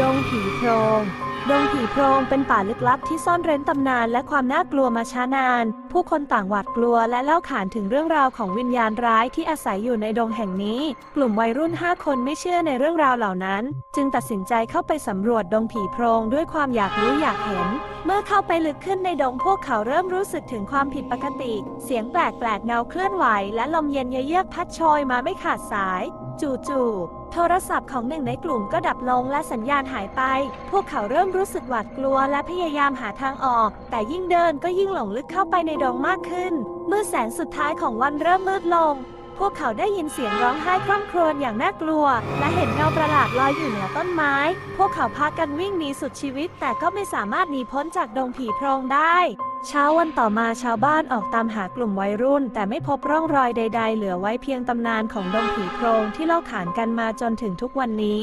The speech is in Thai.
ดงผีโพรง ดงผีโพรงเป็นป่าลึกลับที่ซ่อนเร้นตำนานและความน่ากลัวมาช้านาน ผู้คนต่างหวาดกลัวและเล่าขานถึงเรื่องราวของวิญญาณร้ายที่อาศัยอยู่ในดงแห่งนี้ กลุ่มวัยรุ่น 5 คนไม่เชื่อในเรื่องราวเหล่านั้น จึงตัดสินใจเข้าไปสำรวจดงผีโพรงด้วยความอยากรู้อยากเห็น เมื่อเข้าไปลึกขึ้นในดงพวกเขาเริ่มรู้สึกถึงความผิดปกติ เสียงแปลกๆเงาเคลื่อนไหว และลมเย็นเยือกพัดโชยมาไม่ขาดสาย จู่ๆโทรศัพท์ของหนึ่งในกลุ่มก็ดับลงและสัญญาณหายไป พวกเขาเริ่มรู้สึกหวาดกลัวและพยายามหาทางออก แต่ยิ่งเดินก็ยิ่งหลงลึกเข้าไปในดงมากขึ้น เมื่อแสงสุดท้ายของวันเริ่มมืดลง พวกเขาได้ยินเสียงร้องไห้คร่ำครวญอย่างน่ากลัว และเห็นเงาประหลาดลอยอยู่เหนือต้นไม้ พวกเขาพากันวิ่งหนีสุดชีวิต แต่ก็ไม่สามารถหนีพ้นจากดงผีโพรงได้เช้าวันต่อมาชาวบ้านออกตามหากลุ่มวัยรุ่น แต่ไม่พบร่องรอยใด ๆ เหลือไว้เพียงตำนานของดงผีโพรงที่เล่าขานกันมาจนถึงทุกวันนี้